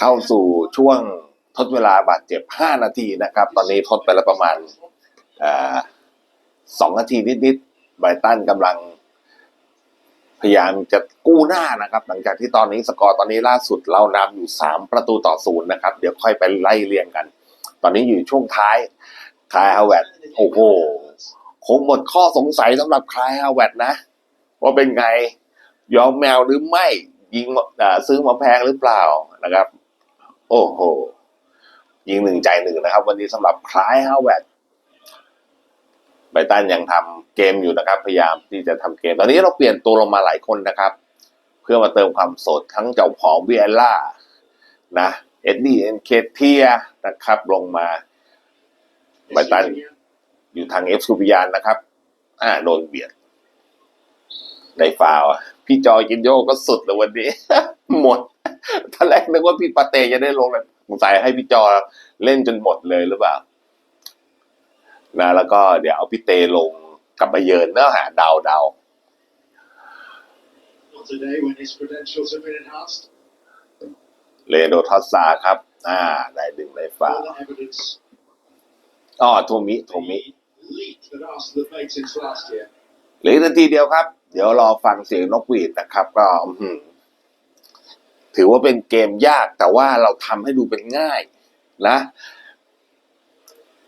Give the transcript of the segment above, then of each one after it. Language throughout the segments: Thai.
เข้าสู่ช่วงทดเวลาบาดเจ็บ 5 นาทีนะครับ ตอนนี้ทดไปแล้วประมาณสองนาทีนิดๆไบรตันกำลัง พยายามจะกู้หน้านะครับ หลังจากที่ตอนนี้สกอร์ตอนนี้ล่าสุดเรานำอยู่ 3 ประตูต่อศูนย์นะครับ เดี๋ยวค่อยไปไล่เรียงกัน ตอนนี้อยู่ช่วงท้ายคายฮาวเวตโอ้โหคงหมดข้อสงสัยสำหรับคายฮาวเวตนะ ว่าเป็นไงยอมแมวหรือไม่ยิงซื้อมาแพงหรือเปล่านะครับ โอ้โห ยิงหนึ่งใจหนึ่งนะครับ วันนี้สำหรับคล้ายฮาวเวตไบตันยังทำเกมอยู่นะครับ พยายามที่จะทำเกม ตอนนี้เราเปลี่ยนตัวลงมาหลายคนนะครับ เพื่อมาเติมความสดทั้งเจ้าของเวียล่านะเอ็ดดี้เอ็นเคเทียนะครับ ลงมาไบตันอยู่ทางเอฟซูปิยานนะครับ อ่าโดนเบียด ได้ฟาวล์อะพี่จอยกินโยก็สุดเลยวันนี้ หมดท่านแรกนึกว่าพี่ปาเตจะได้ลงเลยสงสัยให้พี่จอเล่นจนหมดเลยหรือเปล่านะแล้วก็เดี๋ยวเอาพี่เตลงกลับมาเยินเนื้อหาเดาเดา Not today when his credentials have been enhanced. เลโดทอสซาครับ อ่า ได้ดึงได้ฟาว All ล์ that evidence. อ๋อโทมิโทมิ The leap that Arsenal have made since last year. เหลืออกนาทีเดียวครับ เดี๋ยวรอฟังเสียงนกหวีดนะครับ ก็ถือว่าเป็นเกมยากแต่ว่าเราทำให้ดูเป็นง่าย นะ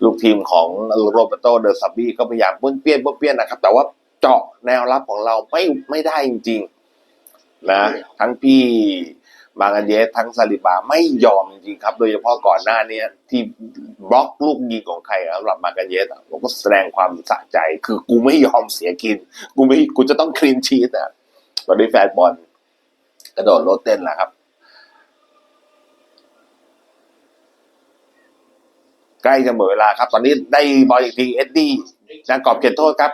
ลูกทีมของโรเบโตเดอร์ซับบี้ก็พยายามป้วนเปี้ยนป้วนเปี้ยนนะครับ แต่ว่าเจาะแนวรับของเราไม่ไม่ได้จริง ๆ นะ ทั้งพี่ มากันเยสทั้งซาลิบาไม่ยอมจริงๆครับ โดยเฉพาะก่อนหน้านี้ที่บล็อกลูกยิงของใครสำหรับมากันเยสผมก็แสดงความสะใจ คือกูไม่ยอมเสียกิน กูไม่กูจะต้องคลีนชีตอะตอนนี้แฟนบอลกระโดดโลดเต้นแหละครับ ใกล้จะหมดเวลาครับ ตอนนี้ได้บอลอีกทีเอ็ดดี้นะกรอบเขตโทษครับ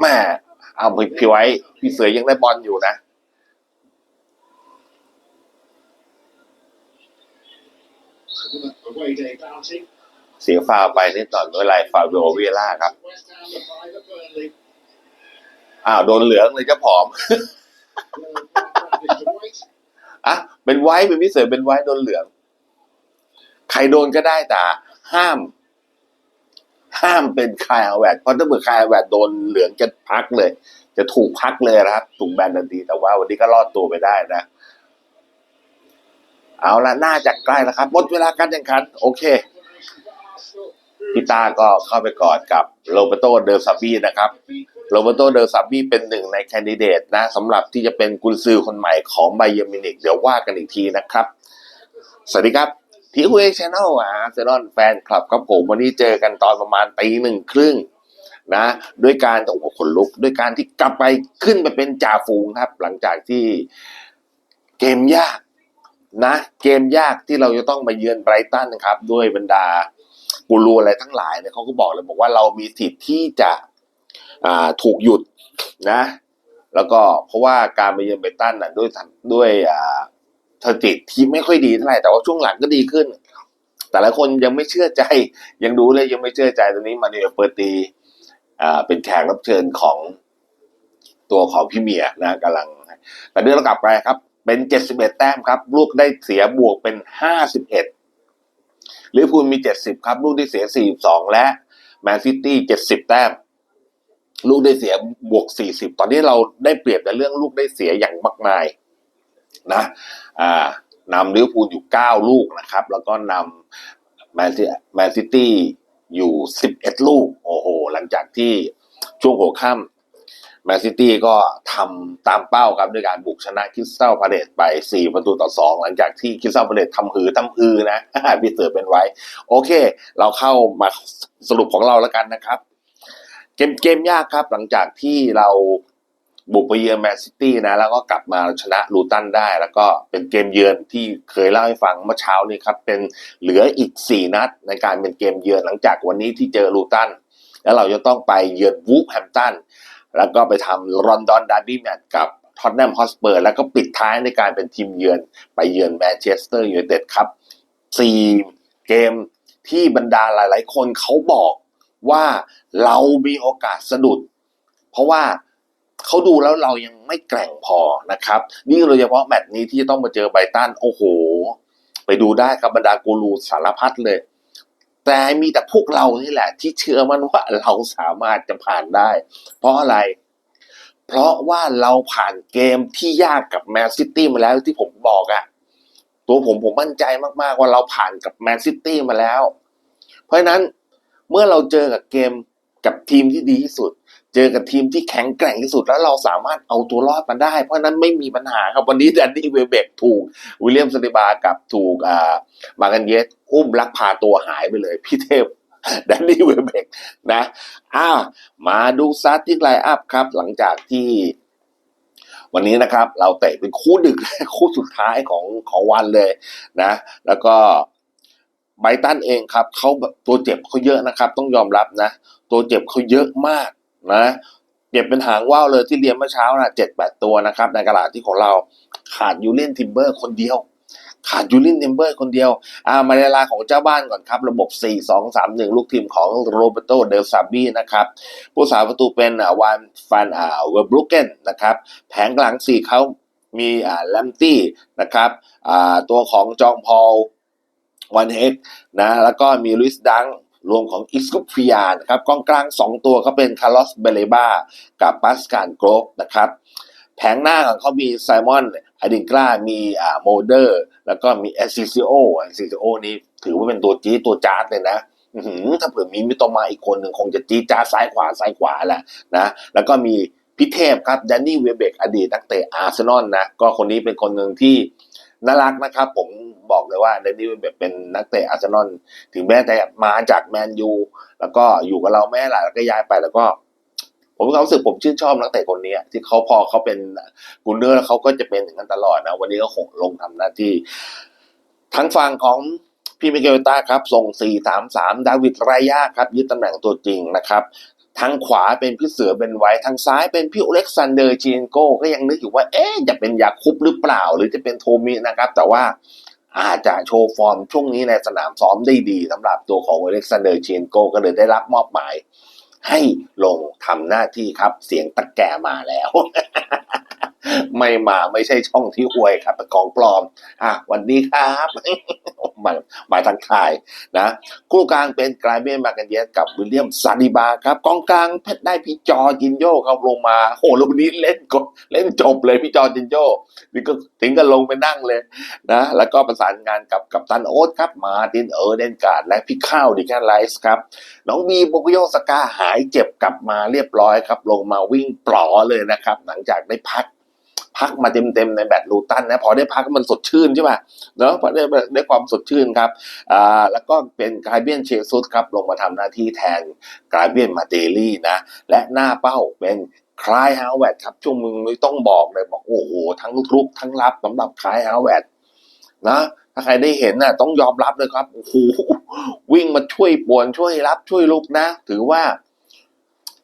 แม่เอาพี่ไว้ พี่เสือยังได้บอลอยู่นะ เสียฟาวล์ไปนิดหน่อยไม่เป็นไรฟาวโดเวียล่าครับ West Ham the five at Burnley. อ้าวโดนเหลืองเลยจะผอม Well, Bradley to wait. อะเป็นไว้เป็นพี่เสือเป็นไว้โดนเหลือง ใครโดนก็ได้แต่ห้าม ห้ามเป็นคายอาแวดเพราะถ้าเกิดคายอาแวดโดนเหลืองจะพักเลย จะถูกพักเลยนะครับถูกแบนทันทีแต่ว่าวันนี้ก็รอดตัวไปได้นะ เอาละน่าจะใกล้แล้วครับหมดเวลาการแข่งขัน โอเคพี่ตาก็เข้าไปกอดกับโรเบโตเดอร์ซาบี้นะครับโรเบโตเดอร์ซาบี้เป็นหนึ่งในแคนดิเดตนะสำหรับที่จะเป็นกุนซือคนใหม่ของไบเยอร์มินิกเดี๋ยวว่ากันอีกทีนะครับ สวัสดีครับทีคุยชแนลอาร์เซนอลแฟนคลับครับผมวันนี้เจอกันตอนประมาณตีหนึ่งครึ่งนะด้วยการโอ้โหขนลุก ด้วยการที่กลับไปขึ้นไปเป็นจ่าฝูงครับ หลังจากที่เกมยาก นะเกมยากที่เราจะต้องมาเยือนไบรตันนะครับ ด้วยบรรดากูรูอะไรทั้งหลายเนี่ยเขาก็บอกเลยบอกว่าเรามีสิทธิ์ที่จะอ่าถูกหยุดนะ แล้วก็เพราะว่าการมาเยือนไบรตันน่ะด้วยด้วยอ่าสถิติที่ไม่ค่อยดีเท่าไหร่แต่ว่าช่วงหลังก็ดีขึ้น แต่ละคนยังไม่เชื่อใจ ยังดูเลยยังไม่เชื่อใจตอนนี้มาเนลเปอร์ตีอ่าเป็นแขกรับเชิญของตัวของพี่เมียนะกำลังแต่เดือนเรากลับไปครับ เป็นเจ็ดสิบเอ็ดแต้มครับลูกได้เสียบวกเป็นห้าสิบเอ็ดลิเวอร์พูลมีเจ็ดสิบครับ ลูกได้เสียสี่สองและแมนซิตี้เจ็ดสิบแต้ม ลูกได้เสียบวก40ตอนนี้เราได้เปรียบในเรื่องลูกได้เสียอย่างมากมายนะอ่านำลิเวอร์พูลอยู่9ลูกนะครับ แล้วก็นำแมนซิแมนซิตี้อยู่11ลูก โอ้โห หลังจากที่ช่วงหัวค่ำ แมนซิตี้ก็ทำตามเป้าครับด้วยการบุกชนะคริสตัลพาเลตไป 4 ประตูต่อ 2 หลังจากที่คริสตัลพาเลตทำหือทำอือนะพี่เสือเป็นไว้ โอเค เราเข้ามาสรุปของเราแล้วกันนะครับ เกมเกมยากครับหลังจากที่เราบุกไปเยือนแมนซิตี้นะ แล้วก็กลับมาชนะลูตันได้ แล้วก็เป็นเกมเยือนที่เคยเล่าให้ฟังเมื่อเช้านี้ครับ เป็นเหลืออีก 4 นัดในการเป็นเกมเยือนหลังจากวันนี้ที่เจอลูตันแล้วเราจะต้องไปเยือนวูฟแฮมตัน แล้วก็ไปทำลอนดอนดาร์บี้แมตช์กับท็อตแนมฮอสเปอร์แล้วก็ปิดท้ายในการเป็นทีมเยือนไปเยือนแมนเชสเตอร์ยูไนเต็ดครับสี่เกมที่บรรดาหลาย ๆ คนเขาบอกว่าเรามีโอกาสสะดุด เพราะว่าเขาดูแล้วเรายังไม่แกร่งพอนะครับนี่โดยเฉพาะแมตช์นี้ที่จะต้องมาเจอไบตันโอ้โห ไปดูได้ครับบรรดากูรูสารพัดเลย แต่มีแต่พวกเรานี่แหละ ที่เชื่อมันว่าเราสามารถจะผ่านได้ เพราะอะไร เพราะว่าเราผ่านเกมที่ยากกับแมนซิตี้มาแล้วที่ผมบอกอะตัวผมผมมั่นใจมากๆว่าเราผ่านกับแมนซิตี้มาแล้ว เพราะฉะนั้นเมื่อเราเจอกับเกมกับทีมที่ดีที่สุด เจอกับทีมที่แข็งแกร่งที่สุดแล้วเราสามารถเอาตัวรอดมาได้ เพราะนั้นไม่มีปัญหาครับ วันนี้แดนนี่เวเบกถูก วิลเลียมสติบากับถูกอ่ามากันเยสอุ้มลักพาตัวหายไปเลย พี่เทพแดนนี่เวเบกนะอ้าวมาดูซัดที่ไลน์อัพครับ หลังจากที่วันนี้นะครับ เราเตะเป็นคู่ดึกคู่สุดท้ายของของวันเลยนะ แล้วก็ไบตันเองครับเขาตัวเจ็บเขาเยอะนะครับ ต้องยอมรับนะ ตัวเจ็บเขาเยอะมาก นะเจ็บเป็นหางว่าวเลยที่เรียนเมื่อเช้านะเจ็ดแปดตัวนะครับ ในกระดาษที่ของเราขาดยูเลนทิมเบอร์คนเดียว ขาดยูลินทิมเบอร์คนเดียวอ่ามาในเวลาของเจ้าบ้านก่อนครับ ระบบ 4 2 3 1 ลูกทีมของโรเบโตเดลซาบีนะครับผู้สาประตูเป็นอ่าวานฟันอ่าเวอร์บรุกเกนนะครับแผงหลังสี่เขามีอ่าแลมตี้นะครับอ่าตัวของจองพอลวันเฮกนะแล้วก็มีลุยส์ดัง รวมของอิสกุฟิยานะครับกองกลาง 2 ตัวก็เป็นคาร์ลอสเบเลบากับปัสการโกรฟนะครับแผงหน้าของเขามีไซมอนอดิงกล้ามีอ่าโมเดอร์ แล้วก็มีเอซิซิโอเอซิซิโอนี่ถือว่าเป็นตัวจี๊ดตัวจาร์ดเลยนะถ้าเผื่อมีมิโตมาอีกคนหนึ่งคงจะจี๊ดจ้าซ้ายขวาซ้ายขวาแหละนะแล้วก็มีพิเทพครับแดนนี่เวเบกอดีตนักเตะอาร์เซนอลนะก็คนนี้เป็นคนหนึ่งที่ น่ารักนะครับ ผมบอกเลยว่าแดนนี่เวเบกเป็นนักเตะอาร์เซนอลถึงแม้แต่มาจากแมนยูแล้วก็อยู่กับเราแม่หลายแล้วก็ย้ายไปแล้วก็ ผมมีความรู้สึกผมชื่นชอบนักเตะคนนี้ที่เขาพอเขาเป็นกุนเนอร์แล้วเขาก็จะเป็นอย่างนั้นตลอดนะ วันนี้ก็คงลงทำหน้าที่ ทั้งฝั่งของพี่มิเกลต้าครับ ส่ง 4-3-3 ดาวิดไรยาครับ ยึดตำแหน่งตัวจริงนะครับ ทางขวาเป็นพี่เสือเป็นไว้ทางซ้ายเป็นพี่อเล็กซานเดอร์จีนโก้ก็ยังนึกอยู่ว่า เอ๊ะจะเป็นยาคุปหรือเปล่า หรือจะเป็นโทมินะครับ แต่ว่าอาจจะโชว์ฟอร์มช่วงนี้ในสนามซ้อมได้ดีสำหรับตัวของอเล็กซานเดอร์จีนโก้ก็เลยได้รับมอบหมาย ให้ลงทำหน้าที่ครับเสียงตะแกมาแล้ว ไม่มาไม่ใช่ช่องที่อวยครับเป็นกองปลอม อะวันนี้ครับมามาทางทายนะคู่กลางเป็นกลายเบนมากันเยสกับวิลเลียมซาดิบาครับกองกลางเพชรได้พี่จอจินโยครับลงมาโอ้ลูกนี้เล่นกดเล่นจบเลยพี่จอจินโยนี่ก็ถึงกับลงไปนั่งเลยนะแล้วก็ประสานงานกับกับตันโอ๊ตครับมาตินเออร์เดนการ์ดและพี่ข้าวดิแคนไลส์ครับน้องบีโบกโยสกาหายเจ็บกลับมาเรียบร้อยครับ ลงมาวิ่งปลอเลยนะครับ หลังจากได้พัก พักมาเต็มๆในแบตลูตันนะพอได้พักมันสดชื่นใช่ป่ะเนาะพอได้ได้ความสดชื่นครับอ่าแล้วก็เป็นกายเบียนเชซุสครับลงมาทำหน้าที่แทนกายเบียนมาเดลี่นะและหน้าเป้าเป็นคลายฮาวเวตครับช่วงมึงไม่ต้องบอกเลยบอกโอ้โหทั้งลุกทั้งรับสำหรับคลายฮาวเวตนะถ้าใครได้เห็นน่ะต้องยอมรับเลยครับโอ้โหวิ่งมาช่วยป่วนช่วยรับช่วยลุกนะ ถือว่า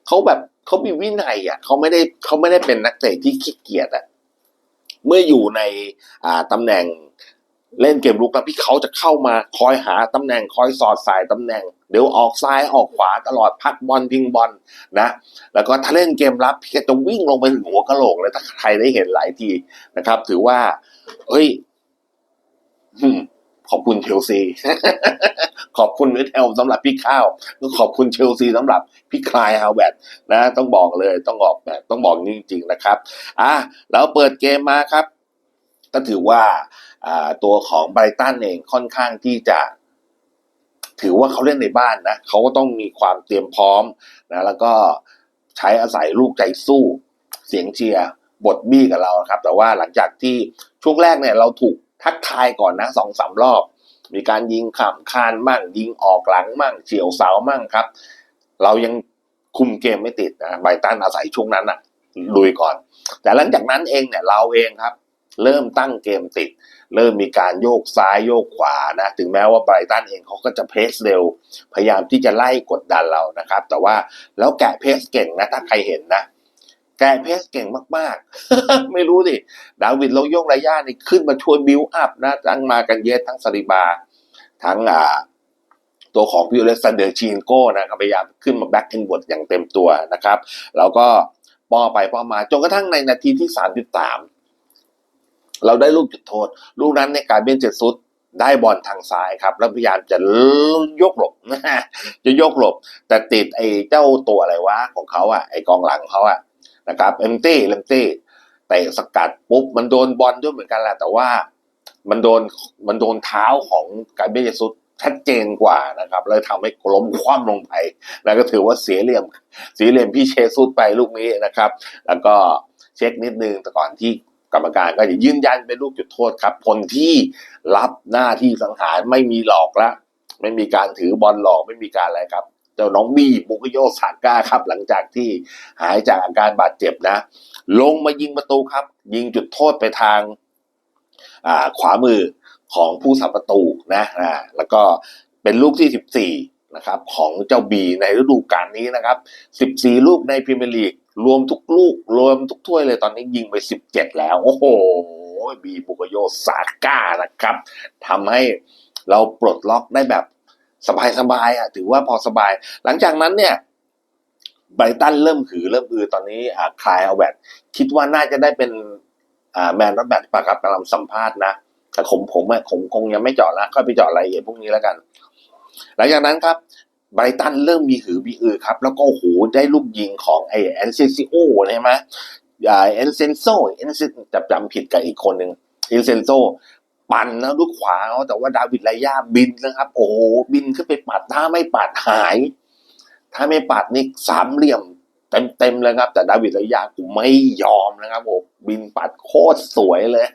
เขาแบบเขามีวินัยอะเขาไม่ได้เขาไม่ได้เป็นนักเตะที่ขี้เกียจอะ เมื่ออยู่ในอ่าตำแหน่งเล่นเกมลุกแล้วพี่เขาจะเข้ามาคอยหาตำแหน่งคอยสอดสายตำแหน่ง เดี๋ยวออกซ้ายออกขวาตลอดพักบอลพิงบอลนะแล้วก็ถ้าเล่นเกมรับพี่จะวิ่งลงไปถึงหัวกะโหลกเลยถ้าใครได้เห็นหลายทีนะครับ ถือว่าเฮ้ย ขอบคุณเชลซี ขอบคุณเวทแฮลสำหรับพี่ข้าวแล้วขอบคุณเชลซีสำหรับพี่คลายฮาวเวตนะต้องบอกเลยต้องออกแบบต้องบอกจริงๆนะครับอะแล้วเปิดเกมมาครับ ก็ถือว่าอ่าตัวของไบรตันเองค่อนข้างที่จะ ถือว่าเขาเล่นในบ้านนะเขาก็ต้องมีความเตรียมพร้อมนะแล้วก็ใช้อาศัยลูกใจสู้ เสียงเชียร์บทบี้กับเราครับ แต่ว่าหลังจากที่ช่วงแรกเนี่ยเราถูก ทักทายก่อนนะสองสามรอบ มีการยิงขำคานมั่ง ยิงออกหลังมั่งเฉียวเสามั่งครับ เรายังคุมเกมไม่ติดนะไบตันอาศัยช่วงนั้นอะลุยก่อน แต่หลังจากนั้นเองเนี่ยเราเองครับ เริ่มตั้งเกมติด เริ่มมีการโยกซ้ายโยกขวานะ ถึงแม้ว่าไบรตันเองเขาก็จะเพสเร็ว พยายามที่จะไล่กดดันเรานะครับ แต่ว่าแล้วแกะเพสเก่งนะถ้าใครเห็นนะ แกเพสเก่งมาก ๆ ไม่รู้ดิดาวิดโลโยกไรย่านี่ขึ้นมาช่วยบิวอัพนะ ทั้งมากันเยสทั้งซาริบา ทั้งอ่าตัวของพิวเลซันเดอร์ชีนโก้นะครับพยายามขึ้นมาแบ็กอินบดอย่างเต็มตัวนะครับ แล้วก็ป้อไปป้อมาจนกระทั่งในนาทีที่สามสิบสามเราได้ลูกจุดโทษ ลูกนั้นในการเบนเจ็ดซุดได้บอลทางซ้ายครับ แล้วพยายามจะยกหลบนะจะยกหลบ แต่ติดไอ้เจ้าตัวอะไรวะของเขาอะไอ้กองหลังเขาอะ นะครับเอ็มตี้เลมตี้เตะสกัดปุ๊บมันโดนบอลด้วยเหมือนกันแหละแต่ว่ามันโดนมันโดนเท้าของกาเบนเจซุสชัดเจนกว่านะครับเลยทำให้ล้มคว่ำลงไปแล้วก็ถือว่าเสียเหลี่ยมเสียเหลี่ยมพี่เชซุสไปลูกนี้นะครับ แล้วก็เช็คนิดนึงแต่ก่อนที่กรรมการก็จะยืนยันเป็นลูกจุดโทษครับคนที่รับหน้าที่สังหารไม่มีหลอกละไม่มีการถือบอลหลอกไม่มีการอะไรครับ เจ้าน้องบีบุกโยซาก้าครับ หลังจากที่หายจากอาการบาดเจ็บนะ ลงมายิงประตูครับ ยิงจุดโทษไปทางาขวามือของผู้สับประตูนะอ่าแล้วก็เป็นลูกที่ 14 นะครับ ของเจ้าบีในฤดูกาลนี้นะครับ 14 ลูกในพรีเมียร์ลีกรวมทุกลูก รวมทุกถ้วยเลยตอนนี้ยิงไป 17 แล้ว โอ้โห บีบุกโยซาก้านะครับทำให้เราปลดล็อกได้แบบ สบายๆอะถือว่าพอสบาย หลังจากนั้นเนี่ยไบรตันเริ่มหือเริ่มอือตอนนี้คลายเอาแวดคิดว่าน่าจะได้เป็นแมนรับแบตปะครับกำลังสัมภาษณ์นะแต่ผมผมอะผมคงยังไม่เจาะละค่อยไปเจาะรายละเอียดพวกนี้แล้วกัน หลังจากนั้นครับไบรตันเริ่มมีหือมีอือครับ แล้วก็โหได้ลูกยิงของไอแอนเซซิโอใช่ไหมอ่าแอนเซนโซแอนเซนจับจำผิดกับอีกคนหนึ่งแอนเซนโซ ปั่นนะลูกขวาเขาแต่ว่าดาวิดไลยาบินนะครับ โอ้โหบินขึ้นไปปัดถ้าไม่ปัดหาย ถ้าไม่ปัดนี่สามเหลี่ยมเต็มเต็มๆเลยครับ แต่ดาวิดระยากูไม่ยอมนะครับผมบินปัดโคตรสวยเลย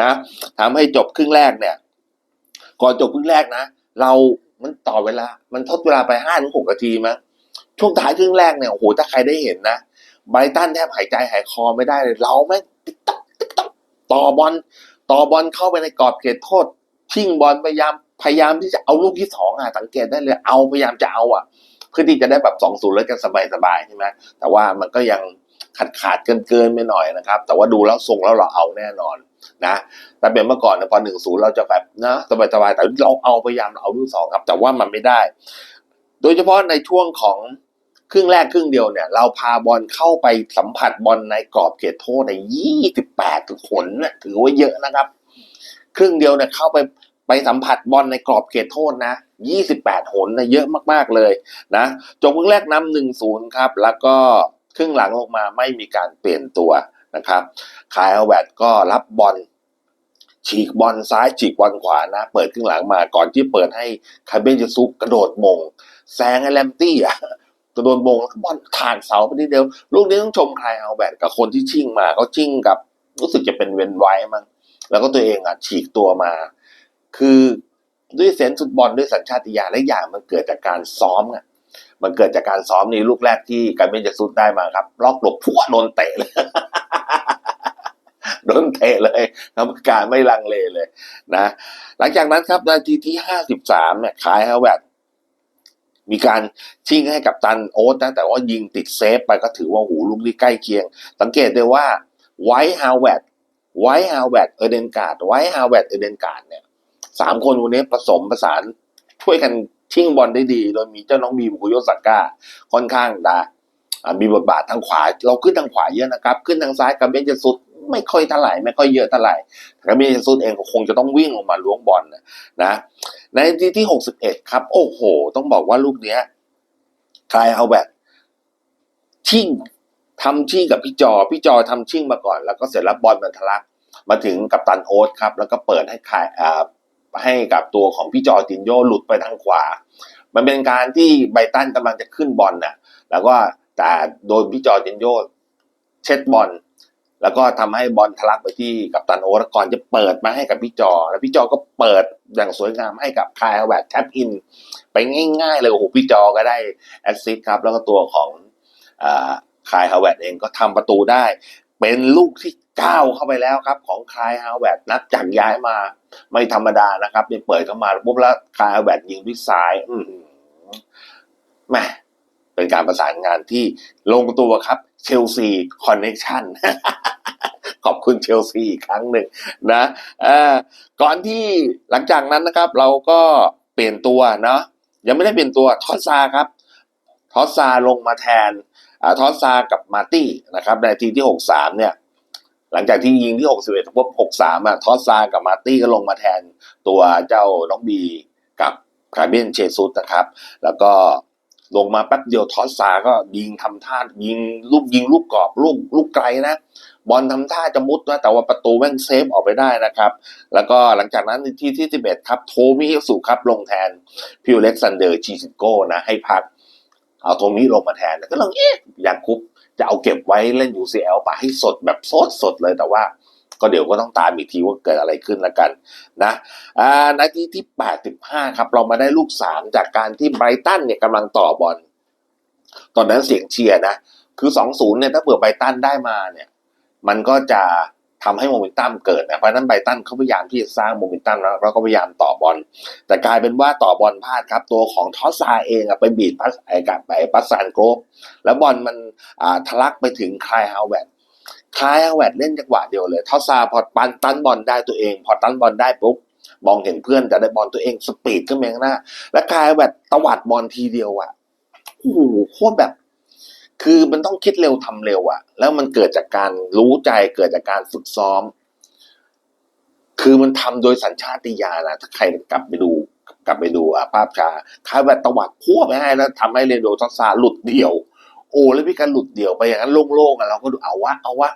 นะทำให้จบครึ่งแรกเนี่ย ก่อนจบครึ่งแรกนะเรามันต่อเวลา มันทดเวลาไปห้าถึงหกนาทีมั้งช่วงท้ายครึ่งแรกเนี่ยโอ้โหถ้าใครได้เห็นนะไบรตันแทบหายใจหายคอไม่ได้เลยเราแม่งติ๊กต๊อกติ๊กต๊อกต่อบอล ต่อบอลเข้าไปในกรอบเขตโทษชิงบอลพยายามพยายามที่จะเอาลูกที่สองอะสังเกตได้เลยเอาพยายามจะเอาอะ เพื่อที่จะได้แบบสองศูนย์แล้วกันสบายๆใช่ไหมแต่ว่ามันก็ยังขาดขาดเกินเกินๆไปหน่อยนะครับ แต่ว่าดูแล้วทรงแล้วเราเอาแน่นอนนะแต่เป็นเมื่อก่อนเนี่ยพอหนึ่งศูนย์เราจะแบบนะสบายๆแต่เราเอาพยายามเอาลูกสองครับ แต่ว่ามันไม่ได้ โดยเฉพาะในช่วงของ ครึ่งแรกครึ่งเดียวเนี่ย เราพาบอลเข้าไปสัมผัสบอลในกรอบเขตโทษในยี่สิบแปดขนน่ะถือว่าเยอะนะครับ ครึ่งเดียวเนี่ยเข้าไปไปสัมผัสบอลในกรอบเขตโทษนะยี่สิบแปดหนนะเยอะมาก ๆ เลยนะ จบครึ่งแรกนำหนึ่งศูนย์ครับ แล้วก็ครึ่งหลังลงมาไม่มีการเปลี่ยนตัวนะครับ คายเอาแวดก็รับบอลฉีกบอลซ้ายฉีกบอลขวานะ เปิดครึ่งหลังมาก่อนที่เปิดให้คาเบนเจซุกกระโดดมง แซงไอแลมตี้อะ กระโดดมงแล้วก็บอลผ่านเสาไปนิดเดียว ลูกนี้ต้องชมคายเอาแวดกับคนที่ชิ่งมาเขาชิ่งกับ รู้สึกจะเป็นเวนไว้มั้งแล้วก็ตัวเองอะฉีกตัวมา คือด้วยเซนส์ฟุตบอลด้วยสัญชาติญาณและอย่างมันเกิดจากการซ้อมอะมันเกิดจากการซ้อมนี่ลูกแรกที่การเบนจะซุดได้มาครับล็อกหลบพัวโดนเตะเลยโดนเตะเลยกรรมการไม่ลังเลเลยนะ หลังจากนั้นครับนาทีที่ห้าสิบสามเนี่ยคายฮาวเวร์ด มีการชิ่งให้กับตันโอ๊ตนะแต่ว่ายิงติดเซฟไปก็ถือว่าหูลูกที่ใกล้เคียง สังเกตได้ว่าไวท์ฮาวเวดไวท์ฮาวเวดเอเดนการ์ดไวท์ฮาวเวดเอเดนการ์ดเนี่ยสามคนวันนี้ผสมผสานช่วยกันชิ่งบอลได้ดี โดยมีเจ้าน้องบีบุกุโยสาก้าค่อนข้างดามีบทบาททางขวา เราขึ้นทางขวาเยอะนะครับ ขึ้นทางซ้ายกับเบนจะสุดไม่ค่อยเท่าไหร่ไม่ค่อยเยอะเท่าไหร่แต่เบนจะสุดเองก็คงจะต้องวิ่งลงมาล้วงบอลนะ ในนาทีที่หกสิบเอ็ดครับ โอ้โห ต้องบอกว่าลูกเนี้ยคลายเอาแบบชิ่งทำชิ่งกับพี่จอ พี่จอทำชิ่งมาก่อน แล้วก็เสร็จแล้วบอลมันทะลักมาถึงกับตันโอ๊ตครับ แล้วก็เปิดให้คายอ่าให้กับตัวของพี่จอร์จินโยหลุดไปทางขวา มันเป็นการที่ไบตันกำลังจะขึ้นบอลน่ะ แล้วก็แต่โดนพี่จอร์จินโยเช็ดบอล แล้วก็ทำให้บอลทะลักไปที่กัปตันโอตก่อนจะเปิดมาให้กับพี่จอ แล้วพี่จอก็เปิดอย่างสวยงามให้กับคายแวดแท็บอิน ไปง่ายๆเลยโอ้โหพี่จอก็ได้แอสซิสต์ครับ แล้วก็ตัวของคายฮาวเวดเองก็ทำประตูได้ เป็นลูกที่ก้าเข้าไปแล้วครับ ของคายฮาวเวดนับจากย้ายมา ไม่ธรรมดานะครับเนี่ยเปิดเข้ามาปุ๊บแล้วคายฮาวเวดยิงด้วยซ้าย อือหือแม่เป็นการประสานงานที่ลงตัวครับ เชลซีคอนเน c ชันขอบคุณเชลซีอีกครั้งหนึ่งนะก่อนที่หลังจากนั้นนะครับ เราก็เปลี่ยนตัวเนาะยังไม่ได้เปลี่ยนตัวทอสซาครับทอสซาลงมาแทนอทอสซากับมาตี้นะครับในทีที่หกสามเนี่ย หลังจากที่ยิงที่หกสิบเอ็ดปุ๊บหกสามอะทอสซากับมาตี้ก็ลงมาแทนตัวเจ้าน้องบีกับคาร์เบนเชซุสนะครับ แล้วก็ ลงมาแป๊บเดียวทอสซาก็ยิงทำท่ายิงลูกยิงลูกกรอบลูกลูกไกลนะ บอลทำท่าจะมุดนะแต่ว่าประตูแม่งเซฟออกไปได้นะครับ แล้วก็หลังจากนั้นที่ที่สิบเอ็ดครับ โทมิฮิสุครับลงแทนพิวเล็กซันเดอร์ชิซิโก้นะให้พัก เอาโทมิลงมาแทนก็ลองเอ๊ะอยากคุบจะเอาเก็บไว้เล่น UCL ไปให้สดแบบสดสดเลยแต่ว่า ก็เดี๋ยวก็ต้องตามอีกทีว่าเกิดอะไรขึ้นละกันนะอ่านาทีที่ 85 ครับเรามาได้ลูก 3 จากการที่ไบรตันเนี่ยกำลังต่อบอลตอนนั้นเสียงเชียร์นะ คือ 2-0เนี่ยถ้าเผื่อไบรตันได้มาเนี่ยมันก็จะทำให้โมเมนตัมเกิดนะเพราะนั้นไบรตันเขาพยายามที่จะสร้างโมเมนตัมแล้วแล้วก็พยายามต่อบอล แต่กลายเป็นว่าต่อบอลพลาดครับ ตัวของทอสซาเองอะไปบีดพัสไอกับไปปัสซานโกรบแล้วบอลมันอ่าทะลักไปถึงคลายฮาวเวต คลายฮาวเวตเล่นจังหวะเดียวเลยทอสซาพอปันตันบอลได้ตัวเอง พอตันบอลได้ปุ๊บมองเห็นเพื่อนจะได้บอลตัวเองสปีดขึ้นไปข้างหน้า แล้วคลายฮาวเวตวัดบอลทีเดียวอะโอ้โหโคตรแบบ คือมันต้องคิดเร็วทำเร็วอะแล้วมันเกิดจากการรู้ใจเกิดจากการฝึกซ้อม คือมันทำโดยสัญชาติญาณนะถ้าใครกลับไปดู กลับไปดูอะภาพชาคลายแบบตวัดพั่วไปให้แล้วทำให้เรนโดทอสซาหลุดเดี่ยว อ้แล้วมีการหลุดเดี่ยวไปอย่างนั้นโล่งๆอะเราก็ดูเอาวะเอาวะ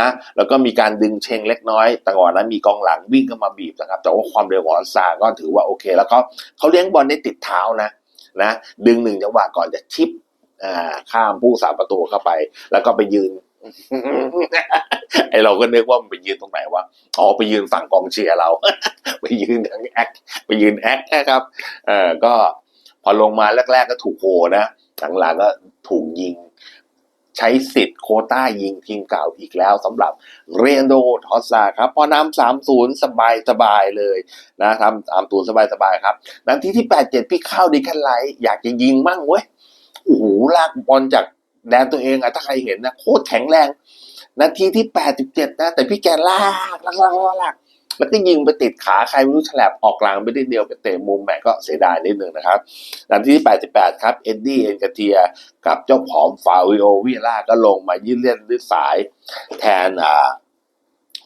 นะแล้วก็มีการดึงเชงเล็กน้อยแต่ก่อนนั้นมีกองหลังวิ่งเข้ามาบีบนะครับแต่ว่าความเร็วของซาก็ถือว่าโอเค แล้วก็เขาเลี้ยงบอลได้ติดเท้านะนะดึงหนึ่งจังหวะก่อนจะชิปอ่าข้ามผู้สาประตูเข้าไป แล้วก็ไปยืนไอเราก็นึกว่ามันไปยืนตรงไหนวะอ๋อไปยืนฝั่งกองเชียร์เรา ไปยืนทั้งแอคไปยืนแอคนะครับเออก็พอลงมาแรก ๆ ก็ถูกโหนะ หลังๆก็ถูกยิง ใช้สิทธิ์โคต้ายิงทีมเก่าอีกแล้วสำหรับเรนโดทอสซาครับ พอนำสามศูนย์สบายสบายเลยนะทำสามศูนย์สบายสบายครับนาทีที่แปดเจ็ดพี่เข้าดีแค่ไลอยากจะยิงมั่งเว้ยโอ้โหลากบอลจากแดนตัวเองอะถ้าใครเห็นนะโคตรแข็งแรง นาทีที่แปดสิบเจ็ดนะ แต่พี่แกลากลากลากลากลาก แล้วก็ยิงไปติดขาใครไม่รู้ฉลับออกกลางไปนิดเดียวไปเตะมุมแหม่ก็เสียดายนิดนึงนะครับนาทีที่แปดสิบแปดครับเอ็ดดี้เอ็นกาเทียกับเจ้าผอมฟาวิโอวิล่าก็ลงมายืดเล่นด้วยสายแทนอ่า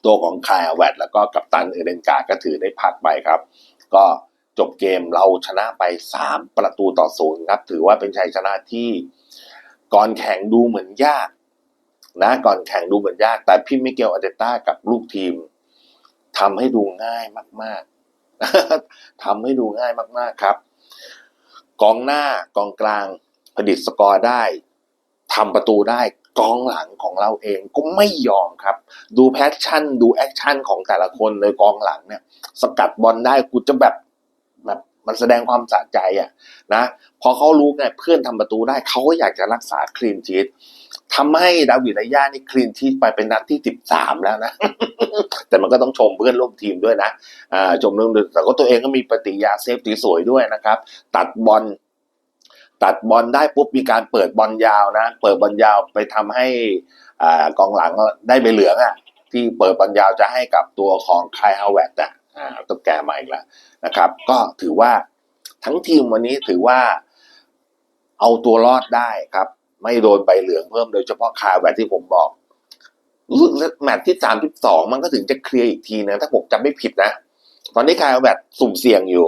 ตัวของคายแวตแล้วก็กัปตันเอเดนการ์ก็ถือได้พักไปครับ ก็จบเกมเราชนะไปสามประตูต่อศูนย์ครับ ถือว่าเป็นชัยชนะที่ก่อนแข่งดูเหมือนยาก นะก่อนแข่งดูเหมือนยาก แต่พี่มิเกลอาเตต้ากับลูกทีม ทำให้ดูง่ายมาก ๆทำให้ดูง่ายมาก ๆ ครับ กองหน้ากองกลางผลิตสกอร์ได้ทำประตูได้กองหลังของเราเองก็ไม่ยอมครับ ดูแพชชั่น ดูแอคชั่นของแต่ละคนเลยกองหลังเนี่ย สกัดบอลได้กูจะแบบแบบมันแสดงความสะใจอะนะพอเขารู้ไงเพื่อนทำประตูได้เขาก็อยากจะรักษาคลีนชีต ทำให้ดาวิดระยานี่คลีนชีตไปเป็นนัดที่สิบสามแล้วนะ แต่มันก็ต้องชมเพื่อนร่วมทีมด้วยนะอ่าชมเรื่องแต่ก็ตัวเองก็มีปฏิกยาเซฟตีสวยด้วยนะครับ ตัดบอลตัดบอลได้ปุ๊บมีการเปิดบอลยาวนะ เปิดบอลยาวไปทำให้อกองหลังได้ใบเหลืองอะ ที่เปิดบอลยาวจะให้กับตัวของคายฮาวเวตอะอ่าต้องแก่มาอีกแล้วนะครับ ก็ถือว่าทั้งทีมวันนี้ถือว่าเอาตัวรอดได้ครับ ไม่โดนใบเหลืองเพิ่มโดยเฉพาะคาแวตที่ผมบอกรู้สึกแมตช์ที่สามที่สองมันก็ถึงจะเคลียร์อีกทีนะถ้าผมจำไม่ผิดนะ ตอนนี้คาแวตสุ่มเสี่ยงอยู่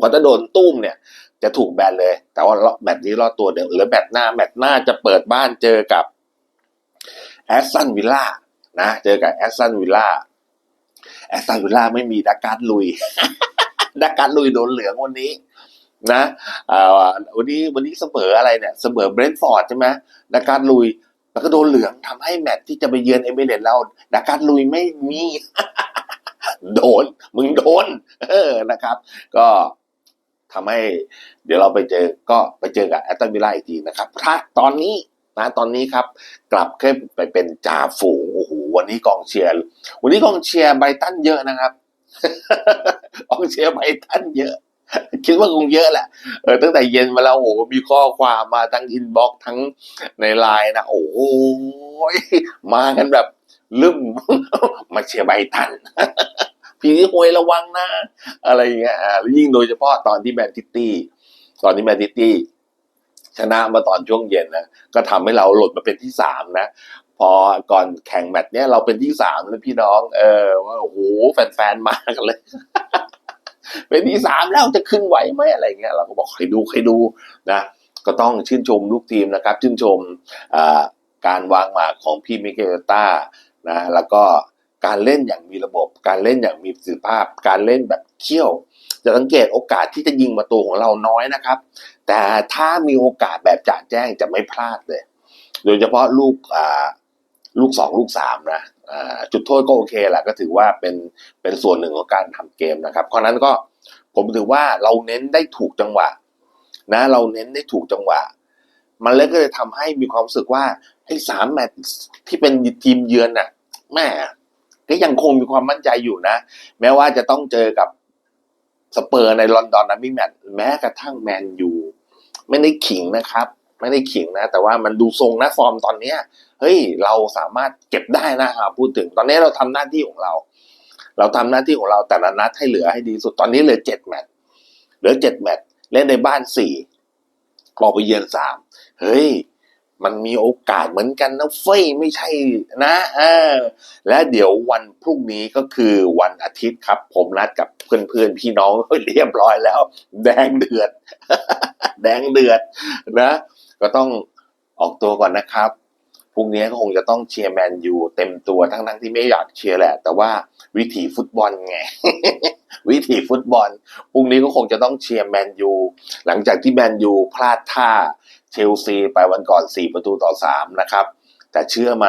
พอจะโดนตุ้มเนี่ย จะถูกแบนเลย แต่ว่าแมตช์นี้รอดตัวเดียวหรือแมตช์หน้าแมตช์หน้าจะเปิดบ้านเจอกับแอสตันวิลล่านะเจอกับแอสตันวิลล่าแอสตันวิลล่าไม่มีดักการลุยดักการลุยโดนเหลืองวันนี้ นะอ่าวันนี้วันนี้เสมออะไรเนี่ย เสมอเบรนท์ฟอร์ดใช่ไหมดักการลุยแล้วก็โดนเหลืองทำให้แมตที่จะไปเยือนเอเมเรตส์เราดักการลุยไม่มี โดน มึงโดน เออนะครับ ก็ทำให้ เดี๋ยวเราไปเจอก็ไปเจอกับแอตตันวิลล่าอีกทีนะครับ ถ้าตอนนี้นะตอนนี้ครับ กลับขึ้นไปเป็นจ่าฝูงโอ้โหวันนี้กองเชียร์วันนี้กองเชียร์ไบตันเยอะนะครับกองเชียร์ไบตันเยอะ คิดว่าคงเยอะแหละเออตั้งแต่เย็นมาแล้วโอ้โหมีข้อความมาทั้งอินบ็อกทั้งในไลน์นะโอ้โหมากันแบบลืมมาเชียร์ไบตันพี่หวยระวังนะ อะไรอย่างเงี้ยแล้วยิ่งโดยเฉพาะตอนที่แมนซิตี้ ตอนที่แมนซิตี้ ชนะมาตอนช่วงเย็นนะ ก็ทำให้เราหลุดมาเป็นที่สามนะ พอก่อนแข่งแมตช์เนี้ยเราเป็นที่สามแล้วพี่น้อง เออว่าโอ้โหแฟนๆมากันเลย เป็นที่สามแล้วจะขึ้นไหวไหมอะไรเงี้ยเราก็บอกใครดูใครดูนะก็ต้องชื่นชมลูกทีมนะครับ ชื่นชมการวางหมากของพี่มิเกลต้านะแล้วก็การเล่นอย่างมีระบบ การเล่นอย่างมีประสิทธิภาพ การเล่นแบบเขี้ยว จะสังเกตโอกาสที่จะยิงประตูของเราน้อยนะครับ แต่ถ้ามีโอกาสแบบจ่าแจ้งจะไม่พลาดเลย โดยเฉพาะลูกอ่าลูกสองลูกสามนะ จุดโทษก็โอเคแหละก็ถือว่าเป็นเป็นส่วนหนึ่งของการทำเกมนะครับเพราะนั้นก็ผมถือว่าเราเน้นได้ถูกจังหวะ นะ เราเน้นได้ถูกจังหวะ มันเลยก็เลยทำให้มีความรู้สึกว่าไอ้สามแมตช์ที่เป็นทีมเยือนน่ะแม่ก็ยังคงมีความมั่นใจอยู่นะ แม้ว่าจะต้องเจอกับสเปอร์ในลอนดอนนะมิแมตช์แม้กระทั่งแมนยูไม่ได้ขิงนะครับ ไม่ได้ขิงนะ แต่ว่ามันดูทรงนะฟอร์มตอนเนี้ยเฮ้ยเราสามารถเก็บได้นะอ่าพูดถึงตอนนี้เราทำหน้าที่ของเรา เราทำหน้าที่ของเราแต่ละนัดให้เหลือให้ดีสุดตอนนี้เหลือเจ็ดแมตช์เหลือเจ็ดแมตช์เล่นในบ้านสี่ออกไปเยือนสามเฮ้ยมันมีโอกาสเหมือนกันนะเฟ้ยไม่ใช่นะเออและเดี๋ยววันพรุ่งนี้ก็คือวันอาทิตย์ครับ ผมนัดกับเพื่อนๆพี่น้องเรียบร้อยแล้ว แดงเดือด แดงเดือดนะ ก็ต้องออกตัวก่อนนะครับพรุ่งนี้ก็คงจะต้องเชียร์แมนยูเต็มตัวทั้งๆที่ไม่อยากเชียร์แหละ แต่ว่าวิถีฟุตบอลไง วิถีฟุตบอลพรุ่งนี้ก็คงจะต้องเชียร์แมนยูหลังจากที่แมนยูพลาดท่าเชลซีไปวันก่อน 4 ประตูต่อ 3 นะครับ แต่เชื่อไหม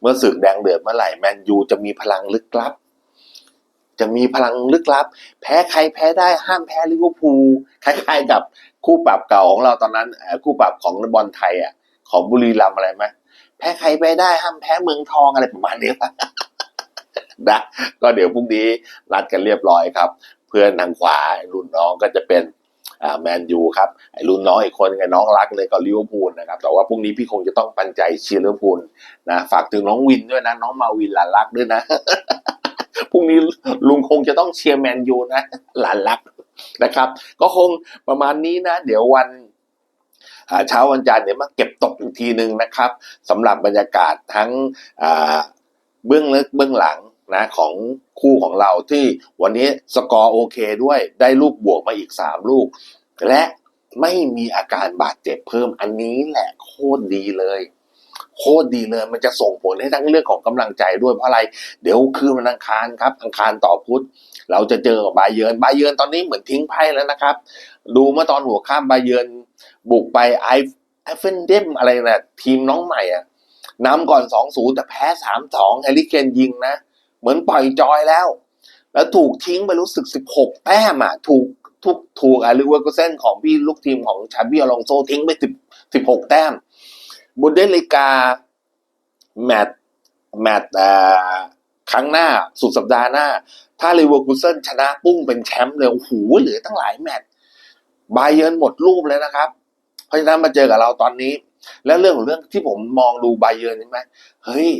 เมื่อศึกแดงเดือดเมื่อไหร่แมนยูจะมีพลังลึกลับ จะมีพลังลึกลับ แพ้ใครแพ้ได้ห้ามแพ้ลิเวอร์พูลคล้ายๆกับคู่ปรับเก่าของเราตอนนั้นคู่ปรับของบอลไทยอะของบุรีรัมย์อะไรไหมแพ้ใครไปได้ห้ามแพ้เมืองทองอะไรประมาณนี้ปะนะก็เดี๋ยวพรุ่งนี้นัดกันเรียบร้อยครับ เพื่อนทางขวารุ่นน้องก็จะเป็นแมนยูครับไอ้รุ่นน้องอีกคนไงน้องรักเลยก็ลิเวอร์พูลนะครับแต่ว่าพรุ่งนี้พี่คงจะต้องปันใจเชียร์ลิเวอร์พูลนะฝากถึงน้องวินด้วยนะ น้องมาวินหลานรักด้วยนะ พรุ่งนี้ลุงคงจะต้องเชียร์แมนยูนะ หลานรักนะครับ ก็คงประมาณนี้นะ เดี๋ยววันเช้าวันจันทร์เดี๋ยวมาเก็บตกอีกทีหนึ่งนะครับสำหรับบรรยากาศทั้งเบื้องลึกเบื้องหลังนะของคู่ของเราที่วันนี้สกอร์โอเคด้วยได้ลูกบวกมาอีกสามลูก และไม่มีอาการบาดเจ็บเพิ่มอันนี้แหละโคตรดีเลย โคตรดีเลย มันจะส่งผลให้ทั้งเรื่องของกำลังใจด้วยเพราะอะไร เดี๋ยวคืนวันอังคารครับ อังคารต่อพุธเราจะเจอกับบาเยิร์นบาเยิร์นตอนนี้เหมือนทิ้งไพ่แล้วนะครับ ดูเมื่อตอนหัวข้ามบาเยิร์นบุกไปไอไอเฟนเดมอะไรนะทีมน้องใหม่อะนำก่อนสองศูนย์แต่แพ้สามสองแฮร์รี่เคนยิงนะ เหมือนปล่อยจอยแล้ว แล้วถูกทิ้งไปรู้สึกสิบหกแต้มอะ ถูกถูกถูกอะลิเวอร์กเซนของพี่ลูกทีมของชาบิอลองโซทิ้งไปสิบสิบหกแต้ม บุนเดสลิกาแมตช์แมตช์ครั้งหน้าสุดสัปดาห์หน้า ถ้าลิเวอร์คูเซนชนะปุ้งเป็นแชมป์เลยโอ้โหเหลือตั้งหลายแมตช์บาเยิร์นหมดรูปเลยนะครับ เพราะฉะนั้นมาเจอกับเราตอนนี้ แล้วเรื่องของเรื่องที่ผมมองดูบาเยิร์นใช่ไหมเฮ้ย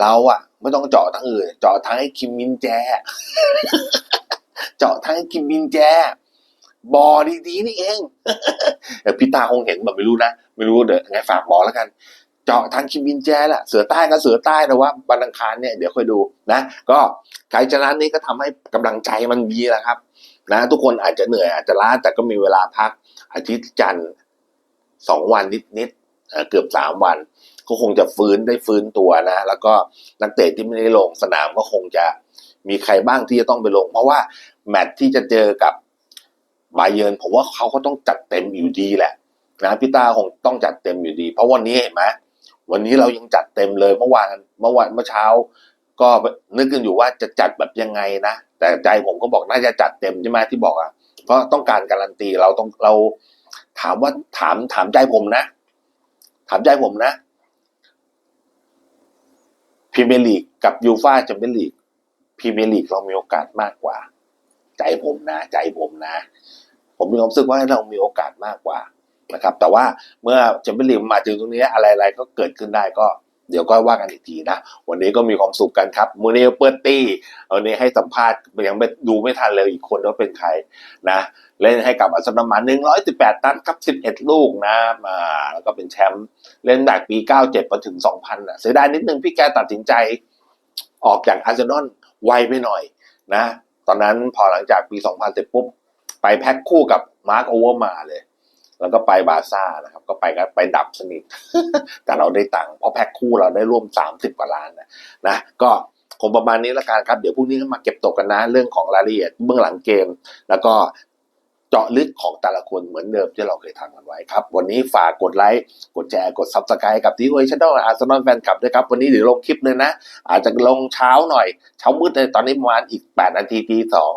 เราอะไม่ต้องเจาะทั้งอื่นเจาะทั้งไอ้คิมมินแจ เจาะทั้งไอ้คิมมินแจบอดีๆนี่เองแต่พี่ตาคงเห็นแบบไม่รู้นะ ไม่รู้เดี๋ยวไงฝากบอกแล้วกันเจาะทางคิมมินแจแหละเสือใต้ก็เสือใต้แต่ว่าวันอังคารเนี่ยเดี๋ยวค่อยดูนะก็ใครชนะนี้ก็ทำให้กำลังใจมันมีแหละครับนะทุกคนอาจจะเหนื่อยอาจจะล้าแต่ก็มีเวลาพักอาทิตย์จันทร์สองวันนิดๆเอ่อเกือบสามวัน ก็คงจะฟื้นได้ฟื้นตัวนะ แล้วก็นักเตะที่ไม่ได้ลงสนามก็คงจะมีใครบ้างที่จะต้องไปลง เพราะว่าแมตช์ที่จะเจอกับบาเยิร์นผมว่าเขาก็ต้องจัดเต็มอยู่ดีแหละ นะพี่ตาคงต้องจัดเต็มอยู่ดี เพราะวันนี้เห็นไหมวันนี้เรายังจัดเต็มเลยเมื่อวานเมื่อวันเมื่อเช้า ก็นึกกันอยู่ว่าจะจัดแบบยังไงนะแต่ใจผมก็บอกน่าจะจัดเต็มใช่ไหมที่บอกอะเพราะต้องการการันตีเราต้องเรา ถามว่าถามถามใจผมนะ ถามใจผมนะพรีเมียร์ลีกกับยูฟ่าแชมเปี้ยนลีกพรีเมียร์ลีกเรามีโอกาสมากกว่า ใจผมนะ ใจผมนะ ผมมีความรู้สึกว่าเรามีโอกาสมากกว่า นะครับ แต่ว่าเมื่อแชมเปี้ยนลีกมาถึงตรงนี้อะไรๆก็เกิดขึ้นได้ก็เดี๋ยวก็ว่ากันอีกทีนะ วันนี้ก็มีความสุขกันครับมูเนลเปิดตี้วันนี้ให้สัมภาษณ์ยังไม่ดูไม่ทันเลยอีกคนว่าเป็นใครนะ เล่นให้กับอัสสัมมา118นัดครับ11ลูกนะมาแล้วก็เป็นแชมป์เล่นจากปี97มาถึง2000อะเสียดายนิดนึงพี่แกตัดสินใจออกจากอาร์เซนอลไวไปหน่อยนะ ตอนนั้นพอหลังจากปี 2000เสร็จปุ๊บ ไปแพ็คคู่กับมาร์คโอเวอร์มาเลย แล้วก็ไปบาซ่านะครับ ก็ไปก็ไปดับสนิท แต่เราได้ตังค์เพราะแพ็คคู่เราได้ร่วม 30 กว่าล้านนะนะก็คงประมาณนี้ละกันครับ เดี๋ยวพรุ่งนี้ก็มาเก็บตกกันนะ เรื่องของรายละเอียดเบื้องหลังเกม แล้วก็ เจาะลึกของแต่ละคนเหมือนเดิมที่เราเคยทำกันไว้ครับ วันนี้ฝากกดไลค์ กดแชร์ กดซับสไครต์กับที่โอช n นลอาร์เซนอลแฟนคลับด้วยครับ วันนี้เดี๋ยวลงคลิปเลยนะ อาจจะลงเช้าหน่อย เช้ามืดเลยตอนนี้ประมาณอีก 8 นาทีทีสอง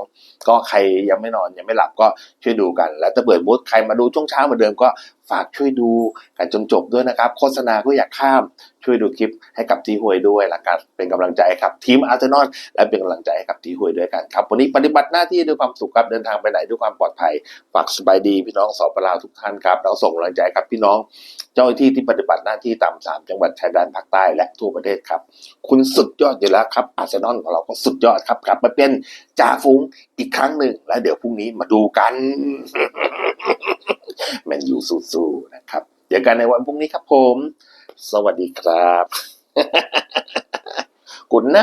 ก็ใครยังไม่นอนยังไม่หลับก็ช่วยดูกัน แล้วถ้าเปิดบูธใครมาดูช่วงเช้าเหมือนเดิมก็ ฝากช่วยดูกันจนจบด้วยนะครับ โฆษณาก็อยากข้ามช่วยดูคลิปให้กับทีหวยด้วยละกันเป็นกำลังใจให้กับทีมอาร์เซนอลและเป็นกำลังใจให้กับทีหวยด้วยกันครับวันนี้ปฏิบัติหน้าที่ด้วยความสุขครับเดินทางไปไหนด้วยความปลอดภัยฝากสบายดีพี่น้องสปลาวทุกท่านครับเราส่งกำลังใจกับพี่น้อง เจ้าหน้าที่ที่ปฏิบัติหน้าที่ตามสามจังหวัดชายแดนภาคใต้และทั่วประเทศครับ คุณสุดยอดอยู่แล้วครับอาร์เซนอลของเราก็สุดยอดครับกลับมาเป็นจ่าฝูงอีกครั้งหนึ่งแล้วเดี๋ยวพรุ่งนี้มาดูกัน แมนยูสู้ๆนะครับเดี๋ยวกันในวันพรุ่งนี้ครับผม สวัสดีครับ กุดไน